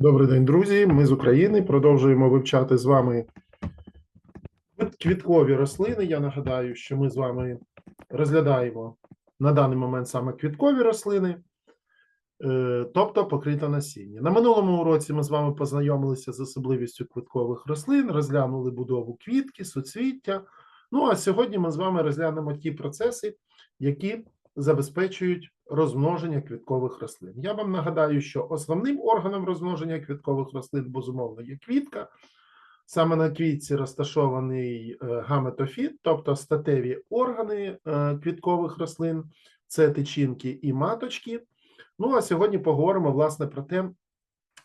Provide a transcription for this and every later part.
Добрий день, друзі. Ми з України продовжуємо вивчати з вами квіткові рослини. Я нагадаю, що ми з вами розглядаємо на даний момент саме квіткові рослини, е, тобто покрита насіння. На минулому уроці ми з вами познайомилися з особливістю квіткових рослин, розглянули будову квітки, суцвіття. Ну а сьогодні ми з вами розглянемо ті процеси, які забезпечують розмноження квіткових рослин. Я вам нагадаю, що основним органом розмноження квіткових рослин, безумовно, є квітка. Саме на квітці розташований е, гаметофіт, тобто статеві органи е, квіткових рослин, це тичинки і маточки. Ну а сьогодні поговоримо власне про те,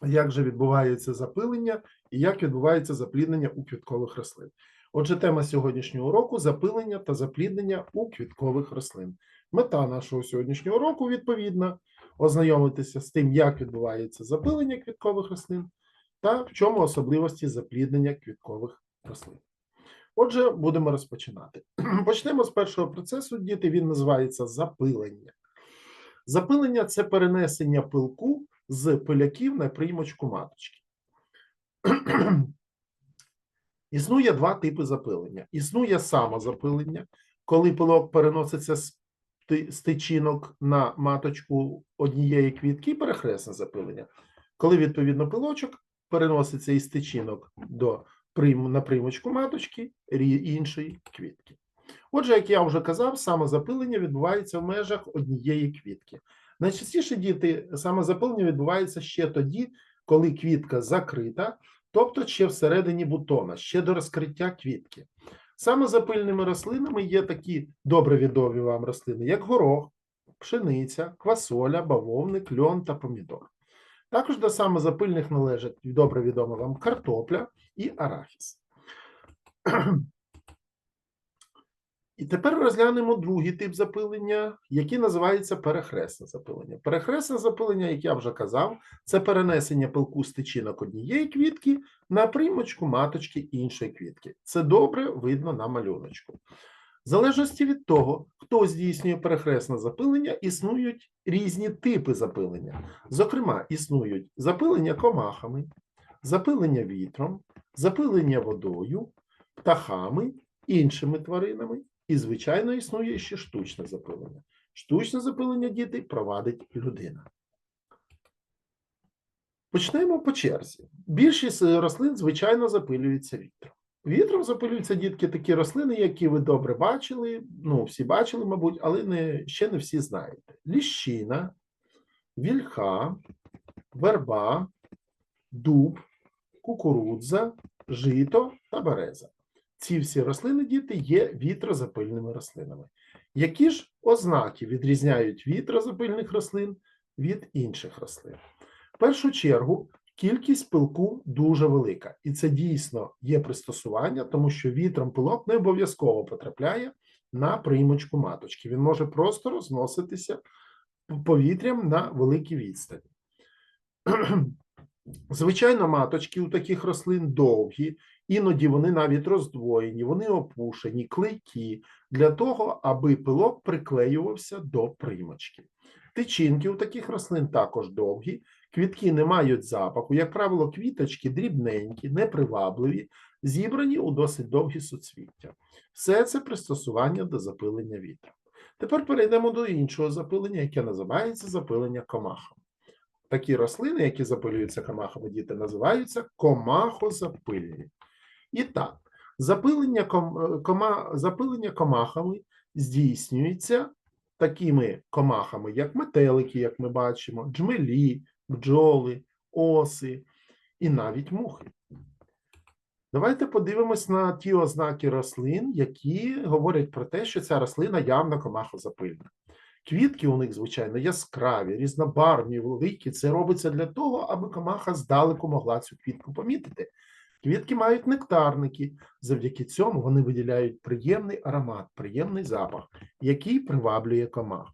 як же відбувається запилення і як відбувається запліднення у квіткових рослин. Отже, тема сьогоднішнього уроку запилення та запліднення у квіткових рослин. Мета нашого сьогоднішнього уроку відповідна ознайомитися з тим, як відбувається запилення квіткових рослин та в чому особливості запліднення квіткових рослин. Отже, будемо розпочинати. Почнемо з першого процесу. Діти він називається запилення. Запилення це перенесення пилку з пиляків на приймочку маточки. Існує два типи запилення. Існує самозапилення, коли пилок переноситься з ти- з тичинок на маточку однієї квітки і перехресне запилення. Коли відповідно пилочок переноситься із тичинок до на приймочку маточки іншої квітки. Отже, як я вже казав, самозапилення відбувається в межах однієї квітки. Найчастіше діти самозапилення відбувається ще тоді, коли квітка закрита, тобто ще всередині бутона, ще до розкриття квітки. Самозапильними рослинами є такі добре відомі вам рослини, як горох, пшениця, квасоля, бавовник, льон та помідор. Також до самозапильних належать добре відома вам картопля і арахіс. І тепер розглянемо другий тип запилення, який називається перехресне запилення. Перехресне запилення, як я вже казав, це перенесення пилку з тичинок однієї квітки на приймочку маточки іншої квітки. Це добре видно на малюночку. В залежності від того, хто здійснює перехресне запилення, існують різні типи запилення. Зокрема, існують запилення комахами, запилення вітром, запилення водою, птахами, іншими тваринами, і, звичайно, існує ще штучне запилення. Штучне запилення діти провадить людина. Почнемо по черзі. Більшість е, рослин, звичайно, запилюється вітром. Вітром запилюються дітки такі рослини, які ви добре бачили. Ну, всі бачили, мабуть, але не, ще не всі знаєте: ліщина, вільха, верба, дуб, кукурудза, жито та береза. Ці всі рослини, діти, є вітрозапильними рослинами. Які ж ознаки відрізняють вітрозапильних рослин від інших рослин? В першу чергу, кількість пилку дуже велика, і це дійсно є пристосування, тому що вітром пилок не обов'язково потрапляє на приймочку маточки. Він може просто розноситися повітрям на великій відстані. Звичайно, маточки у таких рослин довгі, іноді вони навіть роздвоєні, вони опушені, клейкі, для того, аби пилок приклеювався до приймочки. Тичинки у таких рослин також довгі, квітки не мають запаху, як правило, квіточки дрібненькі, непривабливі, зібрані у досить довгі суцвіття. Все це пристосування до запилення вітром. Тепер перейдемо до іншого запилення, яке називається запилення комахами. Такі рослини, які запилюються комахами, діти називаються комахозапильні. І так, запилення, ком, кома, запилення комахами здійснюється такими комахами, як метелики, як ми бачимо, джмелі, бджоли, оси і навіть мухи. Давайте подивимось на ті ознаки рослин, які говорять про те, що ця рослина явно комахозапильна. Квітки у них, звичайно, яскраві, різнобарвні, великі. Це робиться для того, аби комаха здалеку могла цю квітку помітити. Квітки мають нектарники. Завдяки цьому вони виділяють приємний аромат, приємний запах, який приваблює комах.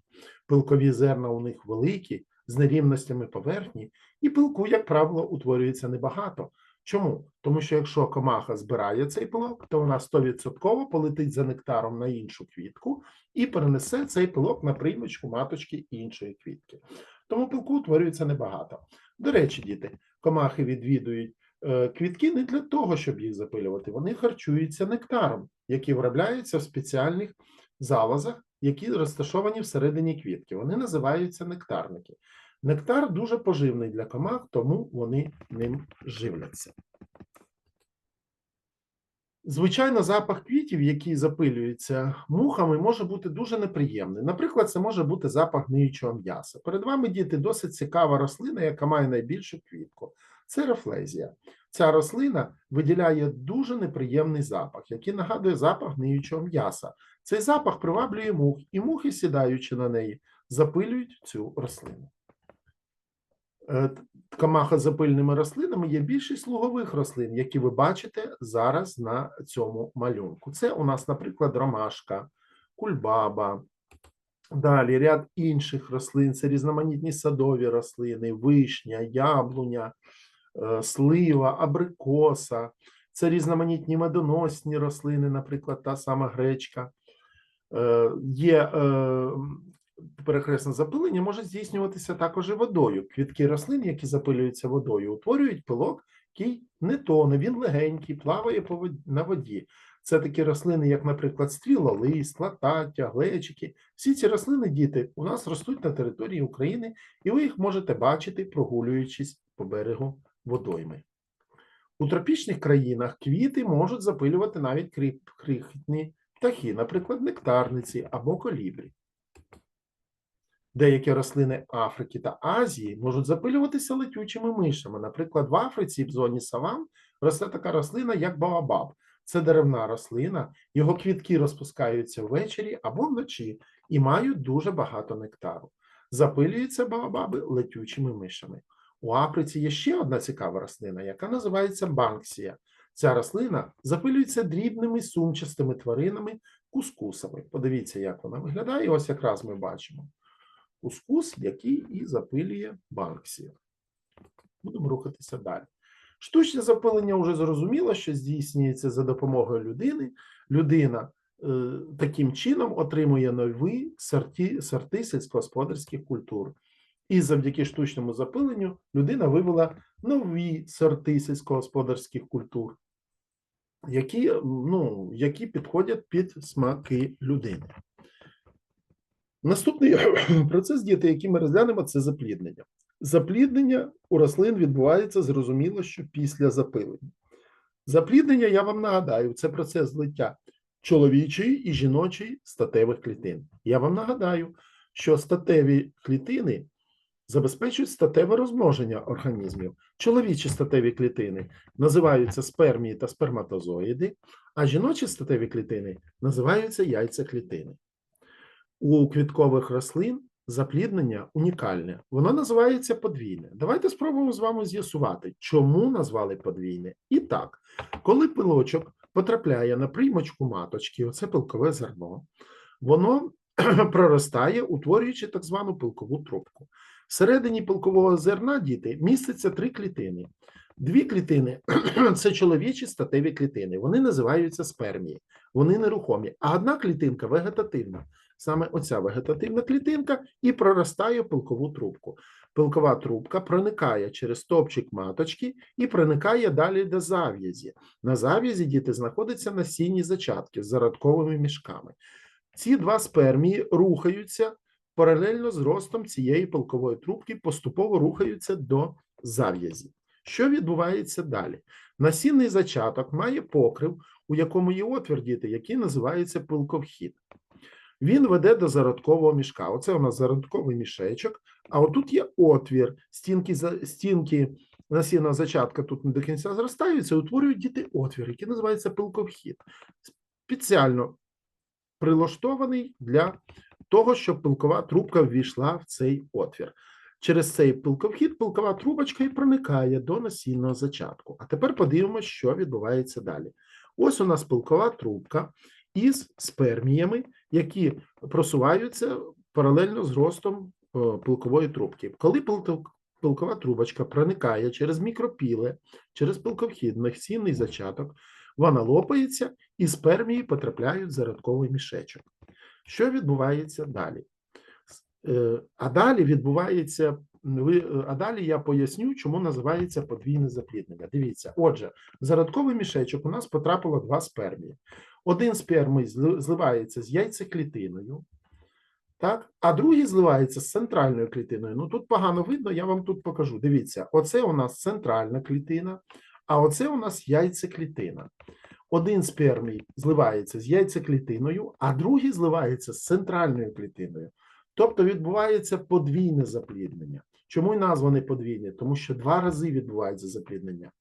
Пилкові зерна у них великі, з нерівностями поверхні, і пилку, як правило, утворюється небагато. Чому? Тому що якщо комаха збирає цей пилок, то вона 100% полетить за нектаром на іншу квітку і перенесе цей пилок на приймочку маточки іншої квітки. Тому пилку утворюється небагато. До речі, діти, комахи відвідують квітки не для того, щоб їх запилювати. Вони харчуються нектаром, який виробляється в спеціальних залозах, які розташовані всередині квітки. Вони називаються нектарники. Нектар дуже поживний для комах, тому вони ним живляться. Звичайно, запах квітів, які запилюються мухами, може бути дуже неприємний. Наприклад, це може бути запах гниючого м'яса. Перед вами діти досить цікава рослина, яка має найбільшу квітку. Це рефлезія. Ця рослина виділяє дуже неприємний запах, який нагадує запах гниючого м'яса. Цей запах приваблює мух, і мухи, сідаючи на неї, запилюють цю рослину. Е, Камаха з запильними рослинами є більшість лугових рослин, які ви бачите зараз на цьому малюнку. Це у нас, наприклад, ромашка, кульбаба. Далі ряд інших рослин це різноманітні садові рослини, вишня, яблуня, е, слива, абрикоса, це різноманітні медоносні рослини, наприклад, та сама гречка. Е, Є перехресне запилення може здійснюватися також і водою. Квітки рослин, які запилюються водою, утворюють пилок, який не тоне, він легенький, плаває на воді. Це такі рослини, як, наприклад, стрілолист, латаття, глечики. Всі ці рослини, діти, у нас ростуть на території України, і ви їх можете бачити, прогулюючись по берегу водойми. У тропічних країнах квіти можуть запилювати навіть крихітні птахи, наприклад, нектарниці або колібрі. Деякі рослини Африки та Азії можуть запилюватися летючими мишами. Наприклад, в Африці в зоні саван росте така рослина, як баобаб. Це деревна рослина, його квітки розпускаються ввечері або вночі і мають дуже багато нектару. Запилюються баобаби летючими мишами. У Африці є ще одна цікава рослина, яка називається банксія. Ця рослина запилюється дрібними сумчастими тваринами, кускусами. Подивіться, як вона виглядає. Ось якраз ми бачимо кускус, який і запилює банксія. Будемо рухатися далі. Штучне запилення вже зрозуміло, що здійснюється за допомогою людини. Людина е, таким чином отримує нові сорти, сорти сільськогосподарських культур. І завдяки штучному запиленню людина вивела нові сорти сільськогосподарських культур, які, ну, які підходять під смаки людини. Наступний процес діти, який ми розглянемо, це запліднення. Запліднення у рослин відбувається зрозуміло, що після запилення. Запліднення, я вам нагадаю, це процес злиття чоловічої і жіночої статевих клітин. Я вам нагадаю, що статеві клітини забезпечують статеве розмноження організмів. Чоловічі статеві клітини називаються спермії та сперматозоїди, а жіночі статеві клітини називаються яйцеклітини. У квіткових рослин запліднення унікальне. Воно називається подвійне. Давайте спробуємо з вами з'ясувати, чому назвали подвійне. І так, коли пилочок потрапляє на приймочку маточки, оце пилкове зерно, воно проростає, утворюючи так звану пилкову трубку. Всередині пилкового зерна діти міститься три клітини. Дві клітини це чоловічі статеві клітини. Вони називаються спермії, вони нерухомі. А одна клітинка вегетативна. Саме оця вегетативна клітинка і проростає пилкову трубку. Пилкова трубка проникає через стовпчик маточки і проникає далі до зав'язі. На зав'язі діти знаходяться насінні зачатки з зародковими мішками. Ці два спермії рухаються паралельно з ростом цієї пилкової трубки, поступово рухаються до зав'язі. Що відбувається далі? Насінний зачаток має покрив, у якому є отвір діти, який називається пилковхід. Він веде до зародкового мішка. Оце у нас зародковий мішечок, а отут є отвір, стінки, стінки насінного зачатка тут не до кінця зростаються, утворюють діти отвір, який називається пилковхід. Спеціально прилаштований для того, щоб пилкова трубка ввійшла в цей отвір. Через цей пилковхід пилкова трубочка і проникає до насінного зачатку. А тепер подивимося, що відбувається далі. Ось у нас пилкова трубка із сперміями, які просуваються паралельно з ростом е, пилкової трубки. Коли пилкова трубочка проникає через мікропіле, через пилковхід, насінний зачаток, вона лопається і спермії потрапляють в зародковий мішечок. Що відбувається далі? Е, А далі відбувається ви, а далі я поясню, чому називається подвійне запліднення. Дивіться, отже, в зародковий мішечок у нас потрапило два спермії. Один спермій зли- зливається з яйцеклітиною, так? а другий зливається з центральною клітиною. Ну тут погано видно, я вам тут покажу. Дивіться, оце у нас центральна клітина, а оце у нас яйцеклітина. Один спермій зливається з яйцеклітиною, а другий зливається з центральною клітиною. Тобто відбувається подвійне запліднення. Чому й назване подвійне? Тому що два рази відбувається запліднення.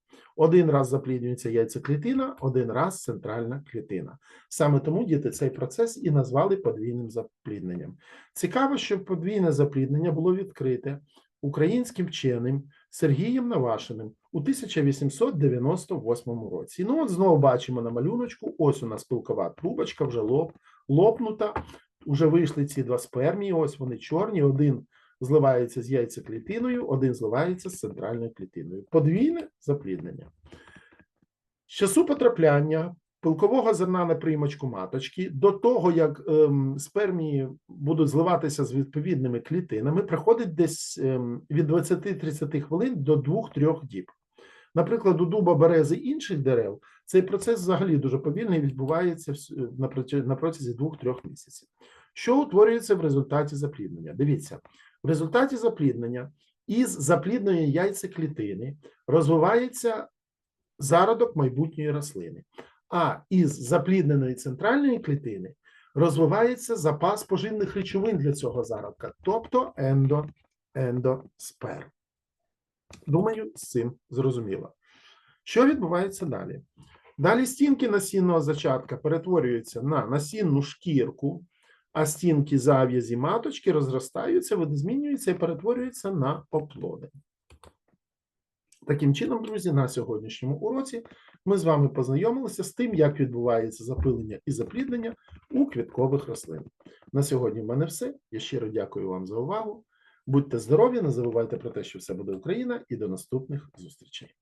Один раз запліднюється яйцеклітина, один раз центральна клітина. Саме тому діти цей процес і назвали подвійним заплідненням. Цікаво, що подвійне запліднення було відкрите українським вченим Сергієм Навашиним у 1898 році. Ну, от знову бачимо на малюночку: ось у нас пилкова трубочка, вже лоб, лопнута. Уже вийшли ці два спермії, ось вони чорні. Один зливається з яйцеклітиною, один зливається з центральною клітиною. Подвійне запліднення. З часу потрапляння пилкового зерна на приймачку маточки до того, як ем, спермії будуть зливатися з відповідними клітинами, приходить десь ем, від 20-30 хвилин до 2-3 діб. Наприклад, у дуба берези інших дерев цей процес взагалі дуже повільний відбувається на протязі 2-3 місяців. Що утворюється в результаті запліднення? Дивіться, в результаті запліднення із заплідної яйцеклітини розвивається зародок майбутньої рослини, а із заплідненої центральної клітини розвивається запас поживних речовин для цього зародка, тобто ендо, ендосперм. Думаю, з цим зрозуміло. Що відбувається далі? Далі стінки насінного зачатка перетворюються на насінну шкірку, а стінки зав'язі маточки розростаються, видозмінюються і перетворюються на оплоди. Таким чином, друзі, на сьогоднішньому уроці ми з вами познайомилися з тим, як відбувається запилення і запліднення у квіткових рослин. На сьогодні в мене все. Я щиро дякую вам за увагу. Будьте здорові, не забувайте про те, що все буде Україна, і до наступних зустрічей.